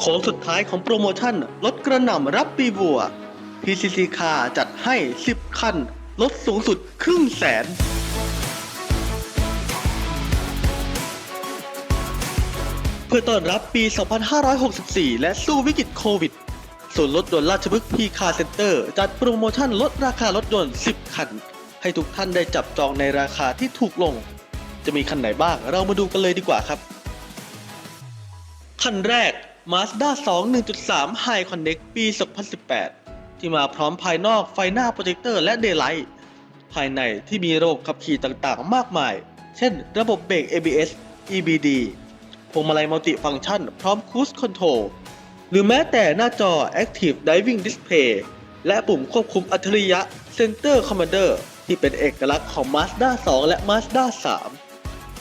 โค้งสุดท้ายของโปรโมชั่นลดกระหน่ำรับปีบัว PCC คาจัดให้ 10 คัน ลดสูงสุดครึ่งแสน เพื่อต้อนรับปี 2564 และสู้วิกฤตโควิดส่วนย์ลดยนต์ราชพฤกษ์พีคาเซ็นเตอร์จัดโปรโมชั่นลดราคารถยนต์ 10 คัน ให้ทุกท่านได้จับจองในราคาที่ถูกลง จะมีคันไหนบ้างเรามาดูกันเลยดีกว่าครับ คันแรก Mazda 2 1.3 High Connect ปี 2018 ที่มาพร้อมภายนอกไฟหน้าโปรเจคเตอร์และเดย์ไลท์ภายในที่มีระบบขับขี่ต่างๆ มากมาย เช่น ระบบเบรก ABS EBD พวงมาลัยมัลติฟัง c t ชัน พร้อม Cruise Control หรือแม้แต่หน้าจอ Active Diving Display และปุ่มควบคุมอัจฉริยะ Center Commander ที่เป็นเอกลักษณ์ของ Mazda 2 และ Mazda 3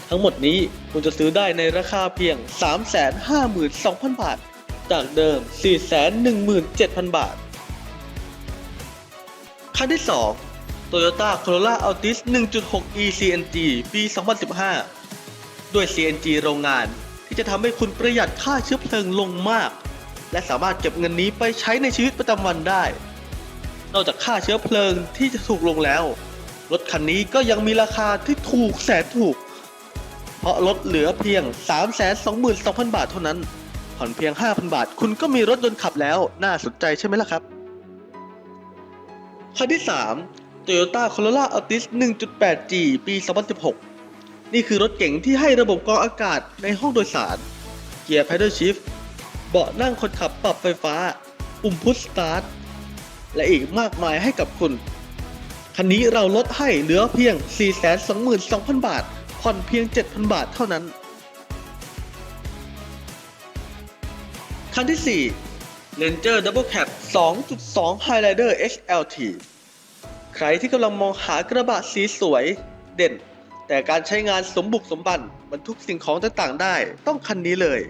ทั้งหมดนี้คุณจะซื้อได้ในราคาเพียง 352,000 บาท จากเดิม 417,000 บาท คันที่ 2 Toyota Corolla Altis 1.6 e CNG ปี 2015 ด้วย CNG โรงงานที่จะทำให้คุณประหยัดค่าเชื้อเพลิงลงมาก และสามารถเก็บเงินนี้ไปใช้ในชีวิตประจำวันได้ นอกจากค่าเชื้อเพลิงที่จะถูกลงแล้ว รถคันนี้ก็ยังมีราคาที่ถูกแสนถูก ราะลดเหลือเพียง 322,000 บาทเท่านั้น ผ่อนเพียง 5,000 บาท คุณก็มีรถยนต์ขับแล้วน่าสนใจใช่ไหมล่ะครับ คันที่ 3 Toyota Corolla Altis 1.8G ปี 2016 นี่คือรถเก๋งที่ให้ระบบกรองอากาศในห้องโดยสาร เกียร์ Paddle Shift เบาะนั่งคนขับปรับไฟฟ้า ปุ่มพุชสตาร์ท และอีกมากมายให้กับคุณ คันนี้เราลดให้เหลือเพียง 422,000 บาท ผ่อนเพียง 7,000 บาทเท่านั้น คันที่ 4 Ranger Double Cab 2.2 Highlander XLT ใครที่กำลังมองหากระบะสีสวยเด่น แต่การใช้งานสมบุกสมบันบรรทุกสิ่งของต่างๆได้ต้องคันนี้เลย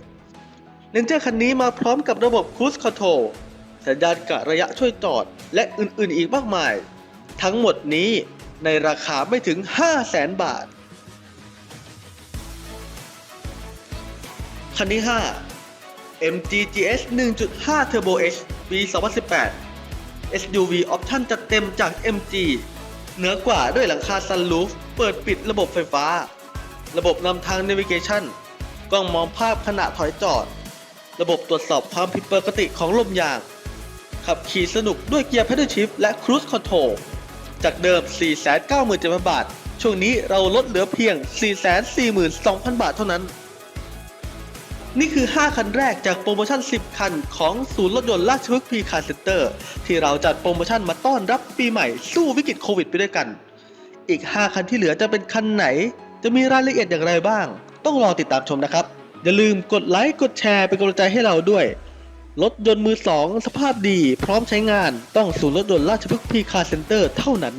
Ranger คันนี้มาพร้อมกับระบบ Cruise Control สัญญาณกะระยะช่วยจอด และอื่นๆอีกมากมาย ทั้งหมดนี้ในราคาไม่ถึง 500,000บาท คันที่ 5 MG GS 1.5 Turbo H ปี 2018 SUV ออปชั่นจัดเต็มจาก MG เหนือกว่าด้วยหลังคาซันลูฟเปิดปิดระบบไฟฟ้า ระบบนำทาง Navigation กล้องมองภาพขณะถอยจอด ระบบตรวจสอบความผิดปกติของลมยาง ขับขี่สนุกด้วยเกียร์ Pedal Shift และ Cruise Control จากเดิม 497,000 บาท ช่วงนี้เราลดเหลือเพียง 442,000 บาทเท่านั้น นี่คือ 5 คันแรกจากโปรโมชั่น 10 คัน ของศูนย์รถยนต์ราชพฤกษ์พีคาร์เซ็นเตอร์ ที่เราจัดโปรโมชั่นมาต้อนรับปีใหม่สู้วิกฤตโควิดไปด้วยกัน อีก 5 คันที่เหลือจะเป็นคันไหน จะมีรายละเอียดอย่างไรบ้าง ต้องรอติดตามชมนะครับ อย่าลืมกดไลค์กดแชร์เป็นกำลังใจให้เราด้วยรถยนต์มือสองสภาพดี พร้อมใช้งานต้องศูนย์รถยนต์ราชพฤกษ์พีคาร์เซ็นเตอร์เท่านั้น